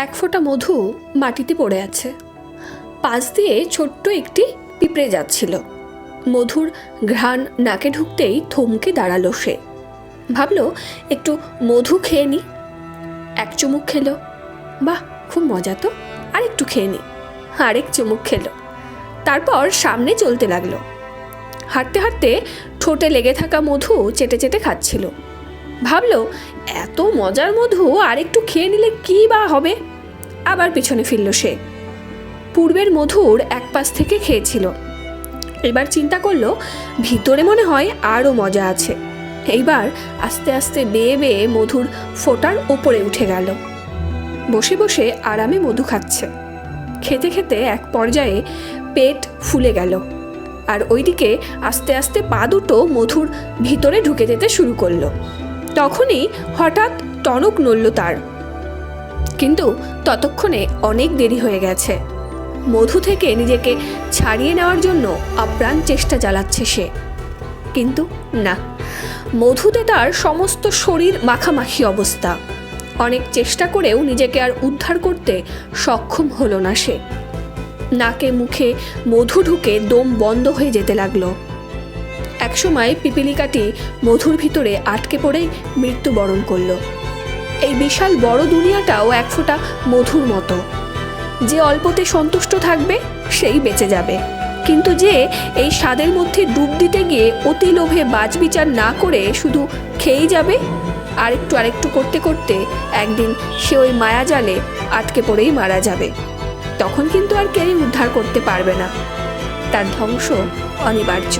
এক ফোঁটা মধু মাটিতে পড়ে আছে। পাশ দিয়ে ছোট্ট একটি পিঁপড়ে যাচ্ছিল। মধুর ঘ্রাণ নাকে ঢুকতেই থমকে দাঁড়াল সে। ভাবলো, একটু মধু খেয়ে নি। এক চুমুক খেলো। বাহ, খুব মজা তো। আর একটু খেয়ে নি। আরেক চুমুক খেলো। তারপর সামনে চলতে লাগল। হাঁটতে হাঁটতে ঠোঁটে লেগে থাকা মধু চেটে চেটে খাচ্ছিল। ভাবলো, এত মজার মধু আর একটু খেয়ে নিলে কী বা হবে? আবার পিছনে ফিরল সে। পূর্বের মধুর এক পাশ থেকে খেয়েছিল। এবার চিন্তা করল, ভিতরে মনে হয় আরও মজা আছে। এইবার আস্তে আস্তে বেয়ে বেয়ে মধুর ফোটার ওপরে উঠে গেল। বসে বসে আরামে মধু খাচ্ছে। খেতে খেতে এক পর্যায়ে পেট ফুলে গেল আর ওইদিকে আস্তে আস্তে পা দুটো মধুর ভিতরে ঢুকে যেতে শুরু করল। তখনই হঠাৎ টনক নড়ল তার। কিন্তু ততক্ষণে অনেক দেরি হয়ে গেছে। মধু থেকে নিজেকে ছাড়িয়ে নেওয়ার জন্য আপ্রাণ চেষ্টা চালাচ্ছে সে। কিন্তু না, মধুতে তার সমস্ত শরীর মাখামাখি অবস্থা। অনেক চেষ্টা করেও নিজেকে আর উদ্ধার করতে সক্ষম হলো না সে। নাকে মুখে মধু ঢুকে দম বন্ধ হয়ে যেতে লাগল। একসময় পিপিলিকাটি মধুর ভিতরে আটকে পড়েই মৃত্যুবরণ করল। এই বিশাল বড় দুনিয়াটাও এক ফোঁটা মধুর মতো। যে অল্পতে সন্তুষ্ট থাকবে, সেই বেঁচে যাবে। কিন্তু যে এই স্বাদের মধ্যে ডুব দিতে গিয়ে অতি লোভে বাজবিচার না করে শুধু খেয়েই যাবে, আরেকটু আরেকটু করতে করতে একদিন সে ওই মায়াজালে আটকে পড়েই মারা যাবে। তখন কিন্তু আর কেউই উদ্ধার করতে পারবে না। তার ধ্বংস অনিবার্য।